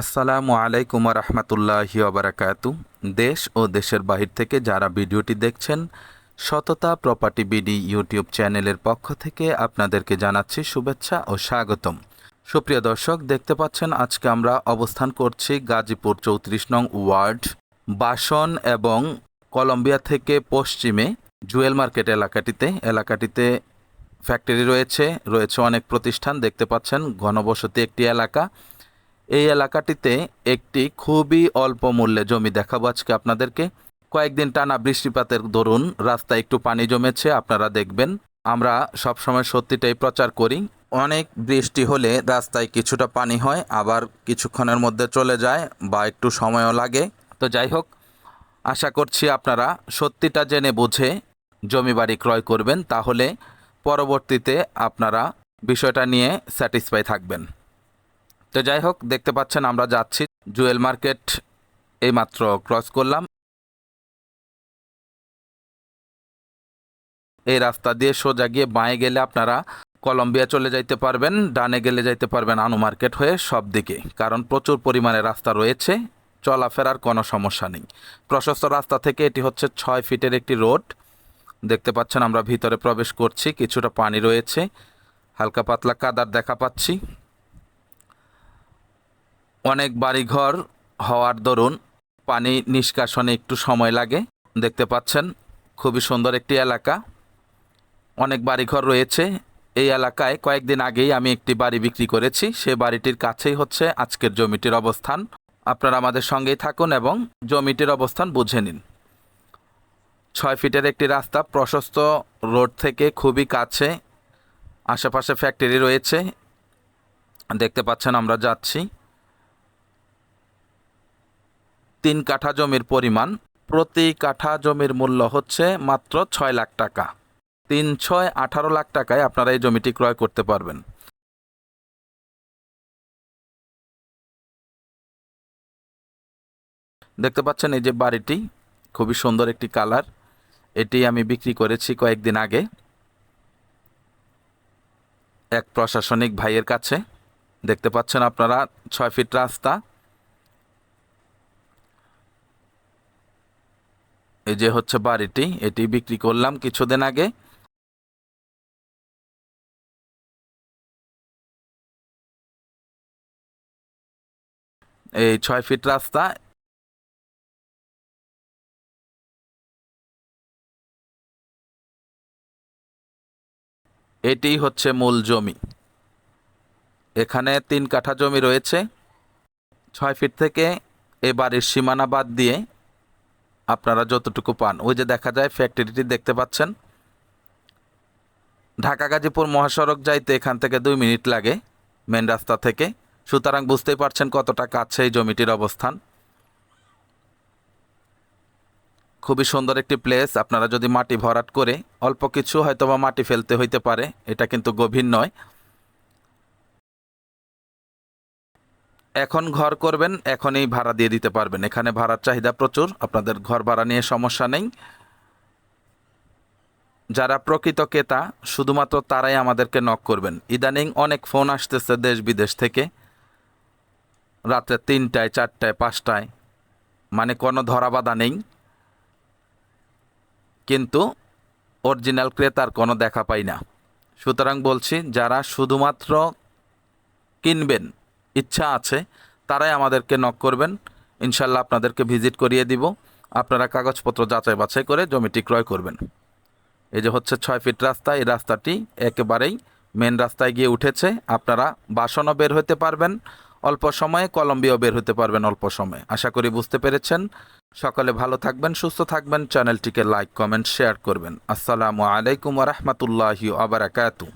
আসসালামু আলাইকুম রহমতুল্লাহি ওবরাকাতু দেশ ও দেশের বাহির থেকে যারা ভিডিওটি দেখছেন, সততা প্রপার্টি বিডি ইউটিউব চ্যানেলের পক্ষ থেকে আপনাদেরকে জানাচ্ছি শুভেচ্ছা ও স্বাগতম। সুপ্রিয় দর্শক, দেখতে পাচ্ছেন আজকে আমরা অবস্থান করছি গাজীপুর চৌত্রিশ নং ওয়ার্ড, বাসন এবং কলম্বিয়া থেকে পশ্চিমে জুয়েল মার্কেট এলাকাটিতে। এলাকাটিতে ফ্যাক্টরি রয়েছে রয়েছে অনেক প্রতিষ্ঠান, দেখতে পাচ্ছেন ঘনবসতি একটি এলাকা। এই এলাকাটিতে একটি খুবই অল্প মূল্যে জমি দেখাবো আজকে আপনাদেরকে। কয়েকদিন টানা বৃষ্টিপাতের দরুন রাস্তায় একটু পানি জমেছে, আপনারা দেখবেন। আমরা সবসময় সত্যিটাই প্রচার করি, অনেক বৃষ্টি হলে রাস্তায় কিছুটা পানি হয়, আবার কিছুক্ষণের মধ্যে চলে যায় বা একটু সময়ও লাগে। তো যাই হোক, আশা করছি আপনারা সত্যিটা জেনে বুঝে জমি বাড়ি ক্রয় করবেন, তাহলে পরবর্তীতে আপনারা বিষয়টা নিয়ে স্যাটিসফাই থাকবেন। তো যাই হোক, দেখতে পাচ্ছেন আমরা যাচ্ছি। জুয়েল মার্কেট এইমাত্র ক্রস করলাম। এই রাস্তা দিয়ে সোজা গিয়ে বাঁয়ে গেলে আপনারা কলম্বিয়া চলে যাইতে পারবেন, ডানে গেলে যাইতে পারবেন আনু মার্কেট হয়ে সব দিকে। কারণ প্রচুর পরিমাণে রাস্তা রয়েছে, চলাফেরার কোনো সমস্যা নেই। প্রশস্ত রাস্তা থেকে এটি হচ্ছে ছয় ফিটের একটি রোড। দেখতে পাচ্ছেন আমরা ভিতরে প্রবেশ করছি, কিছুটা পানি রয়েছে, হালকা পাতলা কাদার দেখা পাচ্ছি। অনেক বাড়িঘর হওয়ার দরুন পানি নিষ্কাশনে একটু সময় লাগে। দেখতে পাচ্ছেন, খুবই সুন্দর একটি এলাকা। অনেক বাড়িঘর রয়েছে। এই এলাকায় কয়েকদিন আগেই আমি একটি বাড়ি বিক্রি করেছি। সে বাড়িটির কাছেই হচ্ছে আজকের জমিটির অবস্থান। আপনারা আমাদের সঙ্গেই থাকুন এবং জমিটির অবস্থান বুঝে নিন। ছয় ফিটের একটি রাস্তা, প্রশস্ত রোড থেকে খুবই কাছে আশেপাশে ফ্যাক্টরি রয়েছে। দেখতে পাচ্ছেন, আমরা যাচ্ছি। তিন কাঠা জমির পরিমাণ, প্রতি কাঠা জমির মূল্য হচ্ছে মাত্র ছয় লাখ টাকা। তিন ছয় আঠারো লাখ টাকায় আপনারা এই জমিটি ক্রয় করতে পারবেন। দেখতে পাচ্ছেন এই যে বাড়িটি, খুবই সুন্দর একটি কালার। এটি আমি বিক্রি করেছি কয়েকদিন আগে এক প্রশাসনিক ভাইয়ের কাছে। দেখতে পাচ্ছেন আপনারা, ছয় ফিট রাস্তা এই যে হচ্ছে বাড়িটি, এটি বিক্রি করলাম কিছুদিন আগে। এই ছয় ফিট রাস্তা। এটি হচ্ছে মূল জমি। এখানে তিন কাঠা জমি রয়েছে। ছয় ফিট থেকে এ বাড়ির সীমানা বাদ দিয়ে আপনারা যতটুকু পান। ওই যে দেখা যায় ফ্যাক্টরিটি দেখতে পাচ্ছেন। ঢাকা গাজীপুর মহাসড়ক যাইতে এখান থেকে দুই মিনিট লাগে মেন রাস্তা থেকে। সুতরাং বুঝতেই পারছেন কতটা কাছে এই জমিটির অবস্থান। খুবই সুন্দর একটি প্লেস আপনারা যদি মাটি ভরাট করে অল্প কিছু হয়তোবা মাটি ফেলতে হইতে পারে, এটা কিন্তু গভীর নয়। এখন ঘর করবেন, এখনই ভাড়া দিয়ে দিতে পারবেন। এখানে ভাড়ার চাহিদা প্রচুর, আপনাদের ঘর ভাড়া নিয়ে সমস্যা নেই। যারা প্রকৃত ক্রেতা, শুধুমাত্র তারাই আমাদেরকে নক করবেন। ইদানিং অনেক ফোন আসতেছে দেশ বিদেশ থেকে। রাত্রে তিনটায়, চারটায়, পাঁচটায়। মানে কোনো ধরাবাধা নেই। কিন্তু অরিজিনাল ক্রেতার কোনো দেখা পাই না। সুতরাং বলছি, যারা শুধুমাত্র কিনবেন ইচ্ছা আছে, তারাই আমাদেরকে নক করবেন। ইনশাল্লাহ আপনাদেরকে ভিজিট করিয়ে দিব। আপনারা কাগজপত্র যাচাই বাছাই করে জমিটি ক্রয় করবেন। এই যে হচ্ছে ছয় ফিট রাস্তা, এই রাস্তাটি একেবারেই মেন রাস্তায় গিয়ে উঠেছে। আপনারা বাসনও বের হতে পারবেন, অল্প সময়ে কলম্বিয়াও বের হতে পারবেন অল্প সময়ে। আশা করি বুঝতে পেরেছেন। সকলে ভালো থাকবেন, সুস্থ থাকবেন। চ্যানেলটিকে লাইক কমেন্ট শেয়ার করবেন। আসসালামু আলাইকুম রহমতুল্লাহি আবরাকাতু